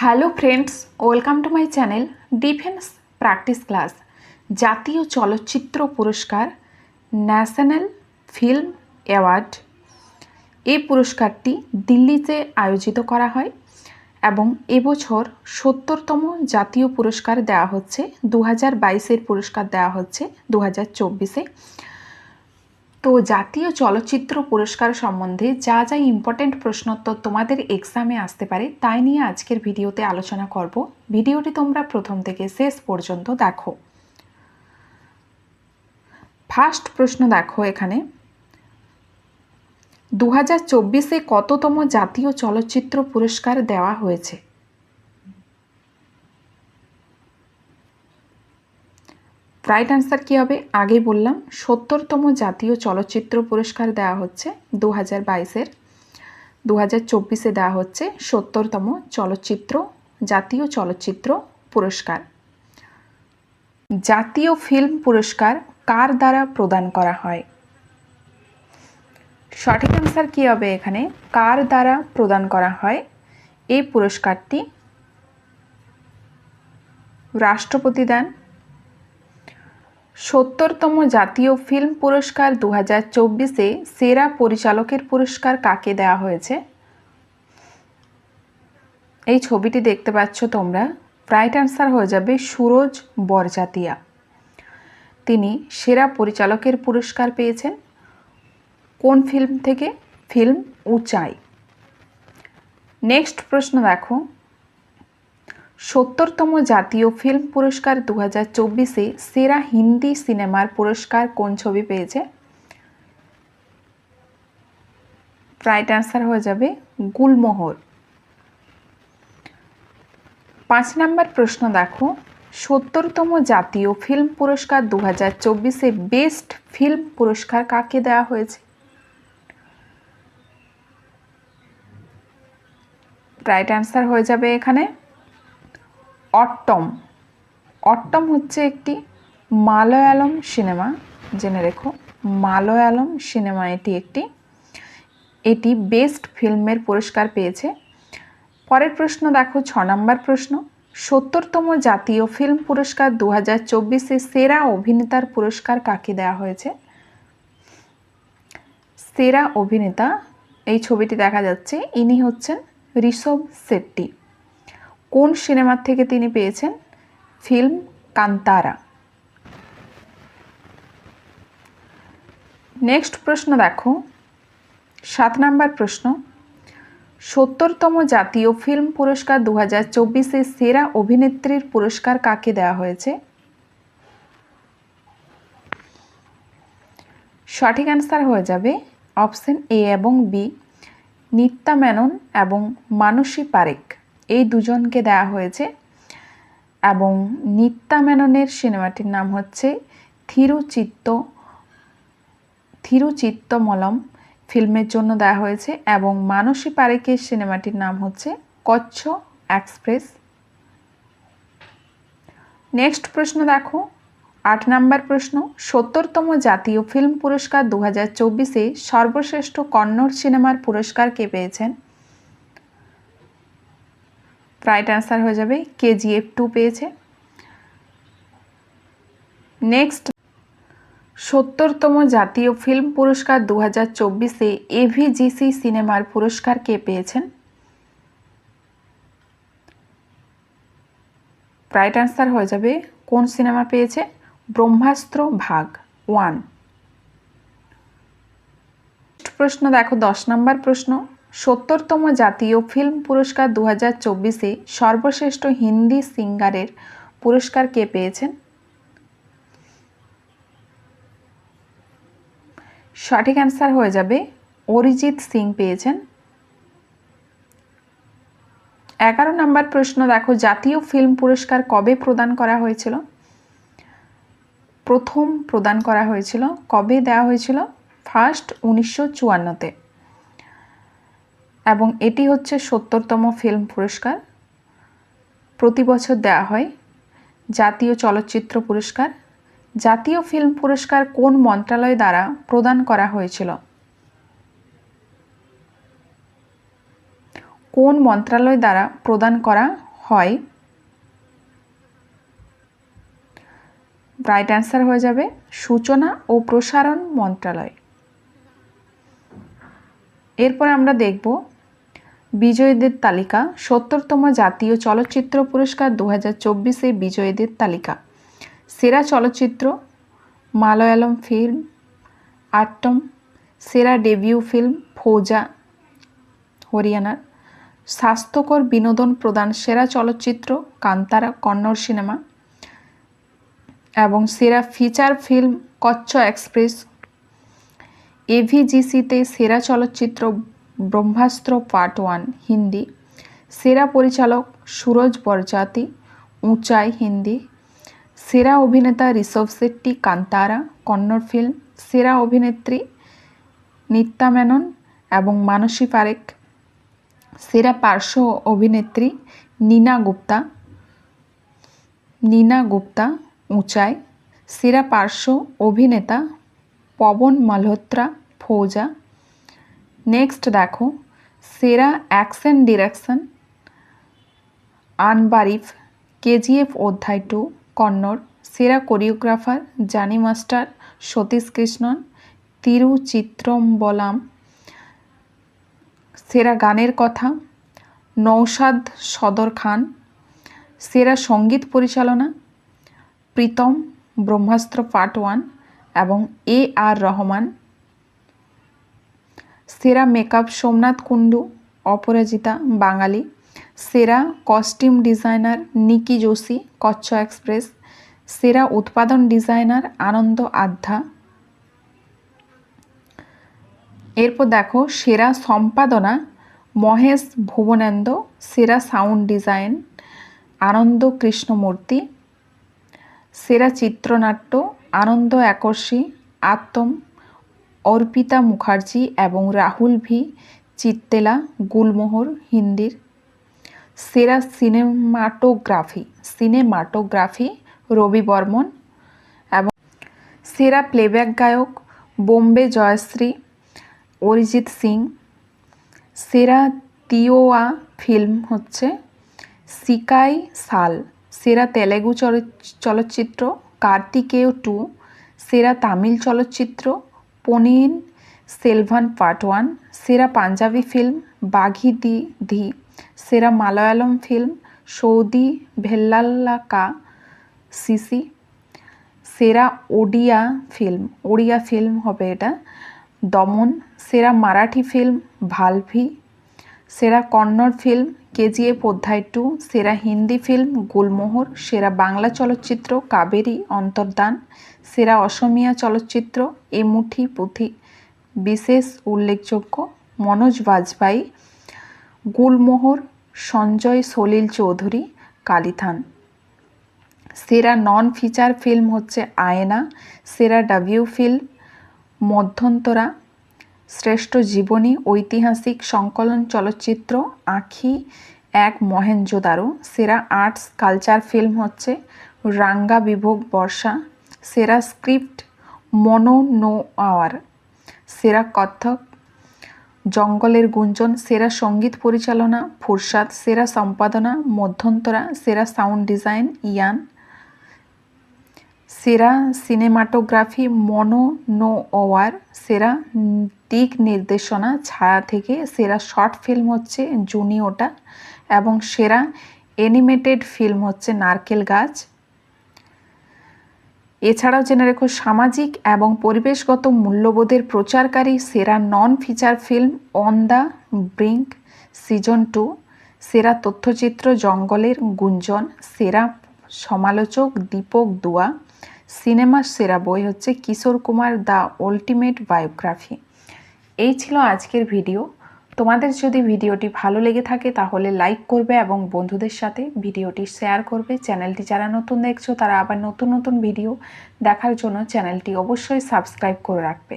Hello friends welcome to my channel defence practice class জাতীয় চলচ্চিত্র পুরস্কার ন্যাশনাল ফিল্ম অ্যাওয়ার্ড এই পুরস্কারটি দিল্লিতে আয়োজিত করা হয় এবং এবছর সত্তরতম জাতীয় পুরস্কার দেওয়া হচ্ছে দু হাজার বাইশের পুরস্কার দেওয়া হচ্ছে দু হাজার চব্বিশে। তো জাতীয় চলচ্চিত্র পুরস্কার সম্বন্ধে যা যা ইম্পর্টেন্ট প্রশ্নোত্তর তোমাদের এক্সামে আসতে পারে, তাই নিয়ে আজকের ভিডিওতে আলোচনা করব। ভিডিওটি তোমরা প্রথম থেকে শেষ পর্যন্ত দেখো। ফার্স্ট প্রশ্ন দেখো এখানে। দু হাজার চব্বিশে কততম জাতীয় চলচ্চিত্র পুরস্কার দেওয়া হয়েছে? রাইট অ্যান্সার কী হবে? আগেই বললাম, সত্তরতম জাতীয় চলচ্চিত্র পুরস্কার দেওয়া হচ্ছে দু হাজার বাইশের। দু হাজার চব্বিশে দেওয়া হচ্ছে সত্তরতম চলচ্চিত্র, জাতীয় চলচ্চিত্র পুরস্কার। জাতীয় ফিল্ম পুরস্কার কার দ্বারা প্রদান করা হয়? সঠিক অ্যান্সার কী হবে এখানে? কার দ্বারা প্রদান করা হয়? এই পুরস্কারটি রাষ্ট্রপতি দেন সত্তরতম জাতীয় ফিল্ম পুরস্কার দু হাজার চব্বিশে সেরা পরিচালকের পুরস্কার কাকে দেওয়া হয়েছে? এই ছবিটি দেখতে পাচ্ছ তোমরা। রাইট অ্যান্সার হয়ে যাবে সুরজ বরজাতিয়া। তিনি সেরা পরিচালকের পুরস্কার পেয়েছেন। কোন ফিল্ম থেকে? ফিল্ম উচাই। নেক্সট প্রশ্ন দেখো। সত্তরতম জাতীয় ফিল্ম পুরস্কার দু হাজার চব্বিশে সেরা হিন্দি সিনেমার পুরস্কার কোন ছবি পেয়েছে? রাইট অ্যান্সার হয়ে যাবে গুলমোহর। পাঁচ নম্বর প্রশ্ন দেখো। সত্তরতম জাতীয় ফিল্ম পুরস্কার দু হাজার চব্বিশে বেস্ট ফিল্ম পুরস্কার কাকে দেওয়া হয়েছে? রাইট অ্যান্সার হয়ে যাবে এখানে। অট্টম। অট্টম হচ্ছে একটি মালয়ালম সিনেমা। জেনে রেখো, মালয়ালম সিনেমা এটি একটি। এটি বেস্ট ফিল্মের পুরস্কার পেয়েছে। পরের প্রশ্ন দেখো, ছ নম্বর প্রশ্ন। সত্তরতম জাতীয় ফিল্ম পুরস্কার দু হাজার চব্বিশে সেরা অভিনেতার পুরস্কার কাকে দেওয়া হয়েছে? সেরা অভিনেতা, এই ছবিটি দেখা যাচ্ছে, ইনি হচ্ছেন ঋষভ শেট্টি। কোন সিনেমার থেকে তিনি পেয়েছেন? ফিল্ম কান্তারা। নেক্সট প্রশ্ন দেখো। সাত নাম্বার প্রশ্ন। সত্তরতম জাতীয় ফিল্ম পুরস্কার দু হাজার চব্বিশে সেরা অভিনেত্রীর পুরস্কার কাকে দেওয়া হয়েছে? সঠিক অ্যান্সার হয়ে যাবে অপশন এ এবং বি। নিত্যা মেনন এবং মানসী পারেক এই দুজনকে দেওয়া হয়েছে এবং নিত্যা মেননের সিনেমাটির নাম হচ্ছে থিরুচিত্ত, থিরুচিত্তমলম ফিল্মের জন্য দেওয়া হয়েছে এবং মানসী পারেকের সিনেমাটির নাম হচ্ছে কচ্ছ এক্সপ্রেস। নেক্সট প্রশ্ন দেখো। আট নাম্বার প্রশ্ন, সত্তরতম জাতীয় ফিল্ম পুরস্কার দু হাজার চব্বিশে সর্বশ্রেষ্ঠ কন্নড় সিনেমার পুরস্কার কে পেয়েছেন? রাইট অ্যান্সার হয়ে যাবে কেজিএফ টু পেয়েছে। নেক্সট সত্তরতম জাতীয় ফিল্ম পুরস্কার দু হাজার চব্বিশে এভিজিসি সিনেমার পুরস্কার কে পেয়েছেন? রাইট অ্যান্সার হয়ে যাবে, কোন সিনেমা পেয়েছে? ব্রহ্মাস্ত্র ভাগ ওয়ান প্রশ্ন, দেখো দশ নম্বর প্রশ্ন। সত্তরতম জাতীয় ফিল্ম পুরস্কার দু হাজার চব্বিশে সর্বশ্রেষ্ঠ হিন্দি সিঙ্গারের পুরস্কার কে পেয়েছেন? সঠিক অ্যান্সার হয়ে যাবে, অরিজিৎ সিং পেয়েছেন। এগারো নম্বর প্রশ্ন, দেখো জাতীয় ফিল্ম পুরস্কার কবে প্রদান করা হয়েছিল? প্রথম প্রদান করা হয়েছিল, কবে দেওয়া হয়েছিল? ফার্স্ট উনিশশো চুয়ান্নতে। এবং এটি হচ্ছে সত্তরতম ফিল্ম পুরস্কার। প্রতি বছর দেওয়া হয় জাতীয় চলচ্চিত্র পুরস্কার। জাতীয় ফিল্ম পুরস্কার কোন মন্ত্রণালয় দ্বারা প্রদান করা হয়েছিল? কোন মন্ত্রণালয় দ্বারা প্রদান করা হয়? রাইট অ্যান্সার হয়ে যাবে সূচনা ও প্রসারণ মন্ত্রণালয় এরপর আমরা দেখব বিজয়ীদের তালিকা, সত্তরতম জাতীয় চলচ্চিত্র পুরস্কার দু হাজার চব্বিশে বিজয়ীদের তালিকা। সেরা চলচ্চিত্র, মালয়ালম ফিল্ম, আটম। সেরা ডেবিউ ফিল্ম, ফৌজা হরিয়ানার স্বাস্থ্যকর বিনোদন প্রদান সেরা চলচ্চিত্র, কান্তারা কন্নড় সিনেমা। এবং সেরা ফিচার ফিল্ম, কচ্ছ এক্সপ্রেস। এভিজিসিতে সেরা চলচ্চিত্র ব্রহ্মাস্ত্র পার্ট ওয়ান, হিন্দি। সেরা পরিচালক সুরজ বরজাতি, উঁচাই হিন্দি। সেরা অভিনেতা ঋষভ শেট্টি কান্তারা, কন্নড় ফিল্ম। সেরা অভিনেত্রী নিত্যা মেনন এবং মানসী পারেখ। সেরা পার্শ্ব অভিনেত্রী নীনা গুপ্তা। নীনা গুপ্তা, উঁচাই। সেরা পার্শ্ব অভিনেতা পবন মালহোত্রা ফৌজা। নেক্সট দেখো, সেরা অ্যাকশন ডিরেকশন, আনবারিফ, কেজিএফ অধ্যায় টু কন্নড়, সেরা কোরিওগ্রাফার, জানি মাস্টার, সতীশ কৃষ্ণন, তিরুচিত্রম্বলাম, সেরা গানের কথা নৌসাদ সদর খান, সেরা সংগীত পরিচালনা, প্রীতম ব্রহ্মাস্ত্র পার্ট ওয়ান এবং এ আর রহমান সেরা মেকআপ সোমনাথ কুণ্ডু, অপরাজিতা বাঙালি, সেরা costume designer Niki Joshi, Kutch Express, সেরা উৎপাদন ডিজাইনার আনন্দ আধ্যা এরপর দেখো সেরা সম্পাদনা মহেশ ভুবনেন্দ্র সেরা সাউন্ড ডিজাইন আনন্দ কৃষ্ণমূর্তি, সেরা চিত্রনাট্য আনন্দ একর্ষী আত্ম অর্পিতা মুখার্জি এবং রাহুল ভি, চিত্তেলা, গুলমোহর হিন্দির সেরা সিনেমাটোগ্রাফি সিনেমাটোগ্রাফি রবি বর্মন এবং সেরা প্লেব্যাক গায়ক বোম্বে জয়শ্রী, অরিজিৎ সিং। সেরা তিওয়া ফিল্ম হচ্ছে সিকাই সাল, সেরা তেলেগু চলচ্চিত্র কার্তিকেয় টু, সেরা তামিল চলচ্চিত্র পনিন, সেলভান পার্ট ওয়ান, সেরা পাঞ্জাবি ফিল্ম, বাঘি দি ধি, সেরা Malayalam film, Saudi Vellakka, CC, সেরা ওডিয়া ফিল্ম, ওড়িয়া ফিল্ম হবে এটা, দমন, সেরা মারাঠি ফিল্ম, ভালভি সেরা কন্নড় ফিল্ম, কেজিএফ অধ্যায় টু, সেরা হিন্দি ফিল্ম, গুলমোহর, সেরা বাংলা চলচ্চিত্র, কাবেরী অন্তর্দান, সেরা অসমিয়া চলচ্চিত্র, এ মুঠি পুঁথি। বিশেষ উল্লেখযোগ্য, মনোজ বাজপাই গুলমোহর, সঞ্জয় সলিল চৌধুরী কালিথান সেরা নন ফিচার ফিল্ম হচ্ছে আয়না, সেরা ডাবিউ ফিল্ম মধ্যন্তরা শ্রেষ্ঠ জীবনী, ঐতিহাসিক সংকলন চলচ্চিত্র, আঁখি, এক মহেঞ্জোদারো, সেরা আর্টস, কালচার ফিল্ম হচ্ছে রাঙ্গা বিভোগ বর্ষা, সেরা স্ক্রিপ্ট, মনো নো আওয়ার, সেরা কত্থক জঙ্গলের গুঞ্জন, সেরা সংগীত পরিচালনা, ফুরসাদ, সেরা সম্পাদনা, মধ্যন্তরা, সেরা সাউন্ড ডিজাইন, ইয়ান সেরা সিনেমাটোগ্রাফি মনো ওয়ার সেরা দিক নির্দেশনা ছায়া থেকে সেরা শর্ট ফিল্ম হচ্ছে জুনিওটা এবং সেরা অ্যানিমেটেড ফিল্ম হচ্ছে নারকেল গাছ। এছাড়াও জেনে রেখো, সামাজিক এবং পরিবেশগত মূল্যবোধের প্রচারকারী সেরা non feature film on the brink season two সেরা তথ্যচিত্র জঙ্গলের গুঞ্জন, সেরা সমালোচক দীপক দুয়া সিনেমার সেরা বই হচ্ছে Kishore Kumar the ultimate biography. এই ছিল আজকের ভিডিও। তোমাদের যদি ভিডিওটি ভালো লেগে থাকে তাহলে লাইক করবে এবং বন্ধুদের সাথে ভিডিওটি শেয়ার করবে। চ্যানেলটি যারা নতুন দেখছ তারা আবার নতুন নতুন ভিডিও দেখার জন্য চ্যানেলটি অবশ্যই সাবস্ক্রাইব করে রাখবে।